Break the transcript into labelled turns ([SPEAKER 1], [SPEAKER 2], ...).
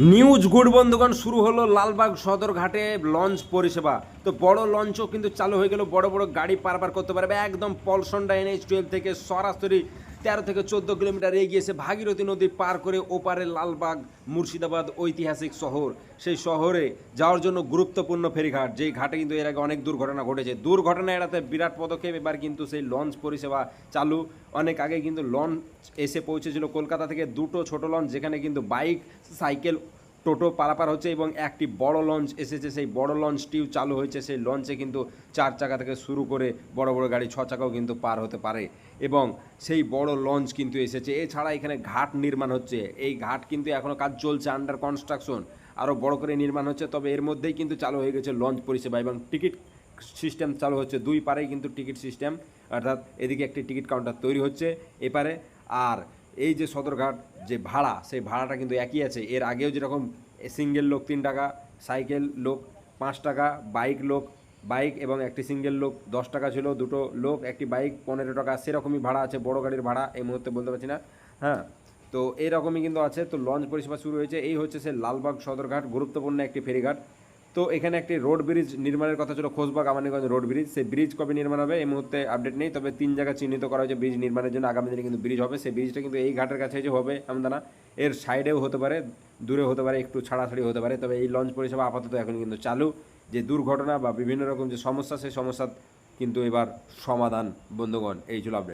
[SPEAKER 1] News good বন্ধুগণ, শুরু হলো লালবাগ সদরঘাটে লঞ্চ পরিষেবা। তো বড় লঞ্চও কিন্তু চালু হয়ে গেল, বড় বড় গাড়ি পারাপার করতে পারবে। একদম পলসন্ডা এনএইচ টুয়েলভ থেকে সরাসরি তেরো থেকে চোদ্দ কিলোমিটার এগিয়ে এগিয়েছে ভাগীরথী নদী পার করে ওপারে লালবাগ, মুর্শিদাবাদ ঐতিহাসিক শহর। সেই শহরে যাওয়ার জন্য গুরুত্বপূর্ণ ফেরিঘাট, যেই ঘাটে কিন্তু এর আগে অনেক দুর্ঘটনা ঘটেছে। দুর্ঘটনা এড়াতে বিরাট পদক্ষেপ, এবার কিন্তু সেই লঞ্চ পরিষেবা চালু। অনেক আগে কিন্তু লঞ্চ এসে পৌঁছেছিল কলকাতা থেকে দুটো ছোট লঞ্চ, যেখানে কিন্তু বাইক, সাইকেল টোটো পারাপার হচ্ছে এবং একটি বড় লঞ্চ এসেছে। সেই বড় লঞ্চটিও চালু হয়েছে। সেই লঞ্চে কিন্তু চার চাকা থেকে শুরু করে বড় বড় গাড়ি, ছ চাকাও কিন্তু পার হতে পারে এবং সেই বড় লঞ্চ কিন্তু এসেছে। এছাড়া এখানে ঘাট নির্মাণ হচ্ছে। এই ঘাট কিন্তু এখনও কাজ চলছে আন্ডার কনস্ট্রাকশন আরও বড় করে নির্মাণ হচ্ছে। তবে এর মধ্যেই কিন্তু চালু হয়ে গেছে লঞ্চ পরিষেবা এবং টিকিট সিস্টেম চালু হচ্ছে। দুই পারেই কিন্তু টিকিট সিস্টেম, অর্থাৎ এদিকে একটি টিকিট কাউন্টার তৈরি হচ্ছে এপারে। আর এই যে সদরঘাট যে ভাড়া, সেই ভাড়াটা কিন্তু একই আছে। এর আগেও যেরকম সিঙ্গেল লোক তিন টাকা সাইকেল লোক পাঁচ টাকা বাইক লোক বাইক এবং একটি সিঙ্গেল লোক দশ টাকা ছিল, দুটো লোক, একটি বাইক পনেরো টাকা, সেরকমই ভাড়া আছে, বড় গাড়ির ভাড়া, এই মুহূর্তে বলতে পারছি না হ্যাঁ? তো এরকমই কিন্তু আছে, তো লঞ্চ পরিষেবা শুরু হয়েছে। এই হচ্ছে সে লালবাগ সদরঘাট, গুরুত্বপূর্ণ একটি ফেরিঘাট। তো এখানে একটি রোড ব্রিজ নির্মাণের কথা ছিল খোসবাগ আমানিগঞ্জ রোড ব্রিজ। সেই ব্রিজ কবে নির্মাণ হবে এই মুহূর্তে আপডেট নেই, তবে তিন জায়গা চিহ্নিত করা হয়েছে ব্রিজ নির্মাণের জন্য। আগামী দিনে কিন্তু ব্রিজ হবে, সেই ব্রিজটা কিন্তু এই ঘাটের কাছে যে হবে আমদানা এর সাইডেও হতে পারে, দূরে হতে পারে, একটু ছাড়াছাড়ি হতে পারে, তবে এই লঞ্চ পরিষেবা আপাতত এখন কিন্তু চালু। যে দুর্ঘটনা বা বিভিন্ন রকম যে সমস্যা, সেই সমস্যা কিন্তু এবার সমাধান, বন্ধুগণ, এই ছিল আপডেট